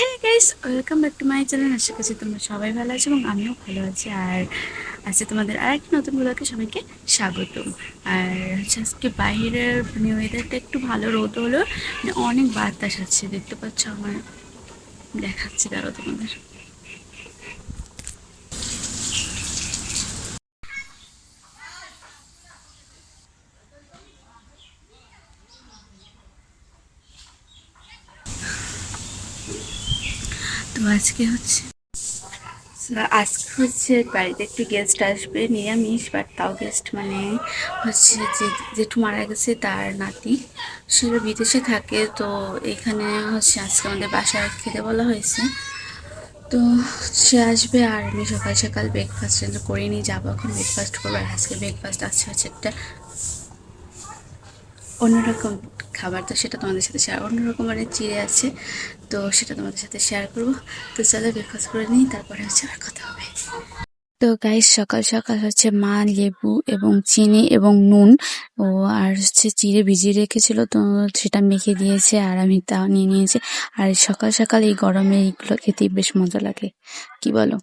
হ্যাঁ guys welcome back to my channel আশা করছি তোমরা সবাই ভালো আছো এবং আমিও ভালো আছি। আর আজকে তোমাদের আর একটি নতুন ব্লগে সবাইকে স্বাগত আর হচ্ছে আজকে বাইরের মানে ওয়েদারটা একটু ভালো, রোদ হলো। মানে অনেক বাতাস আছে, দেখতে পাচ্ছ আমার। দেখাচ্ছি দাঁড়ো তোমাদের। তো আজকে হচ্ছে আজকে হচ্ছে বাড়িতে একটু গেস্ট আসবে, নিরামিষ বাট তাও গেস্ট মানে হচ্ছে যে জেঠু মারা গেছে, তার নাতি। সে বিদেশে থাকে, তো এখানে হচ্ছে আজকে আমাদের বাসায় খেতে বলা হয়েছে। তো সে আসবে আর আমি সকাল সকাল ব্রেকফাস্ট করে নিয়ে যাব এখন ব্রেকফাস্ট করব। আর আজকে ব্রেকফাস্ট আছে হচ্ছে একটা অন্যরকম খাবার, তো সেটা তোমাদের সাথে শেয়ার অন্যরকম মানে চিড়ে আছে, তো সেটা তোমাদের সাথে শেয়ার করব। তো চলো ব্রেকফাস্ট করে নিই, তারপরে হচ্ছে আর কথা হবে। তো গাইস সকাল সকাল হচ্ছে মা, লেবু এবং চিনি এবং নুন, ও আর হচ্ছে চিড়ে ভিজিয়ে রেখেছিল, তো সেটা মেখে দিয়েছে আর আমি তা নিয়ে নিয়েছি। আর সকাল সকাল এই গরমে এইগুলো খেতে বেশ মজা লাগে। কি বলো?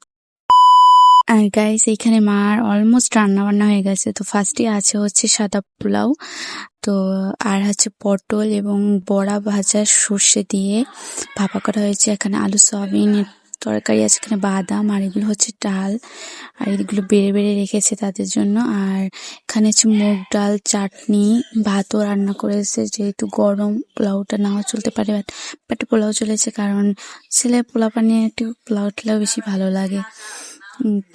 আর গাইস এইখানে মার অলমোস্ট রান্না বান্না হয়ে গেছে। তো ফার্স্টে আছে হচ্ছে সাদা পোলাও। তো আর হচ্ছে পটল এবং বড়া ভাজা সর্ষে দিয়ে ভাপা করা হয়েছে। এখানে আলু সয়াবিনের তরকারি আছে এখানে বাদাম আর এগুলো হচ্ছে ডাল। আর এগুলো বেড়ে বেড়ে রেখেছে তাদের জন্য। আর এখানে হচ্ছে মুগ ডাল, চাটনি, ভাতও রান্না করেছে। যেহেতু গরম, পোলাওটা নাও চলতে পারে বাট পোলাও চলেছে কারণ ছেলে পোলাও পানিয়ে একটু পোলাও টোলাও বেশি ভালো লাগে।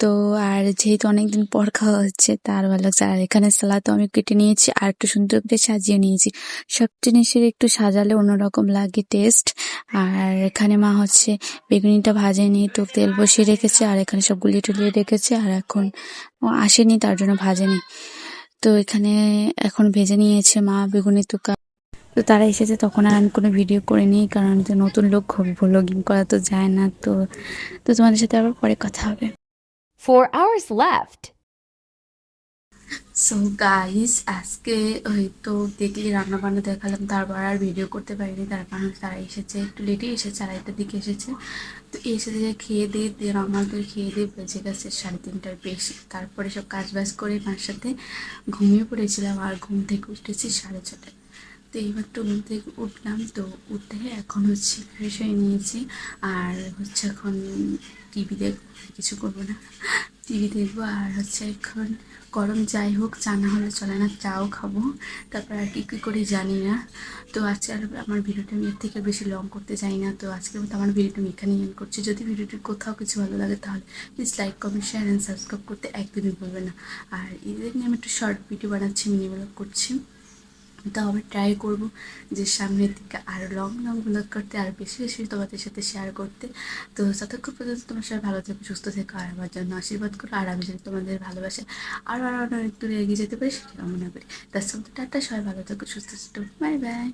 তো আর যেহেতু অনেকদিন পর খাওয়া হচ্ছে, তার ভালো লাগছে। আর এখানে সালাদও আমি কেটে নিয়েছি আর একটু সুন্দর করে সাজিয়ে নিয়েছি। সব জিনিসের একটু সাজালে অন্যরকম লাগে টেস্ট আর এখানে মা হচ্ছে বেগুনিটা ভাজে ভাজেনি তো তেল বসিয়ে রেখেছে, আর এখানে সব গুলিয়ে টুলিয়ে রেখেছে, আর এখন ও আসেনি, তার জন্য ভাজেনি। তো এখানে এখন ভেজে নিয়েছে মা বেগুনি তুকা। তো তারা এসেছে, তখন আর আমি কোনো ভিডিও করে নিই কারণ নতুন লোক ভ্লগিং করা তো যায় না। তো তো তোমাদের সাথে আবার পরে কথা হবে। Four hours left. So guys আজকে হয়তো দেখলি রান্না বান্না দেখালাম, তারপর আর ভিডিও করতে পারিনি, তার কারণ তারা এসেছে, একটু লেটে এসেছে আড়াইটার দিকে এসেছে। তো এসে যে খেয়ে দিয়ে দিয়ে আমাদের খেয়ে দিয়ে বেজে গেছে সাড়ে তিনটার বেশি। তারপরে সব কাজ বাজ করে মার সাথে ঘুমিয়ে পড়েছিলাম, আর ঘুম থেকে উঠেছি সাড়ে ছটায়। তো এইবার ঘুম থেকে উঠলাম, তো উঠে এখন হচ্ছে ফ্রেশ হয়ে নিয়েছি। আর হচ্ছে এখন টিভি দেখব কিছু করব না। টিভি দেখব, আর হচ্ছে এখন গরম যাই হোক, চা না হলে চলে না, চাও খাব। তারপর আর কি কী করি জানি না। তো আজকে আর আমার ভিডিওটা আমি এর থেকে বেশি লং করতে চাই না। তো আজকের মতো আমার ভিডিওটা আমি এখানেই এন্ড করছি। যদি ভিডিওটির কোথাও কিছু ভালো লাগে তাহলে please like comment share and subscribe করতে একদমই ভুলবে না। আর এদের নিয়ে আমি একটু শর্ট ভিডিও বানাচ্ছি মিনি ব্লগ করছি। তো আমি ট্রাই করব যে সামনের দিকে আরও লং লং ব্লগ করতে, আর বেশি বেশি তোমাদের সাথে শেয়ার করতে। তো যতক্ষণ পর্যন্ত তোমার সবাই ভালো থেকো, সুস্থ থেকো, আর আমার জন্য আশীর্বাদ করো, আর আমি যদি তোমাদের ভালোবাসে আরও আরও অনেক দূরে এগিয়ে যেতে পারি সেটা কামনা করি। তার সঙ্গে টাটা, সবাই ভালো থাকো, সুস্থ থাকো বাই বাই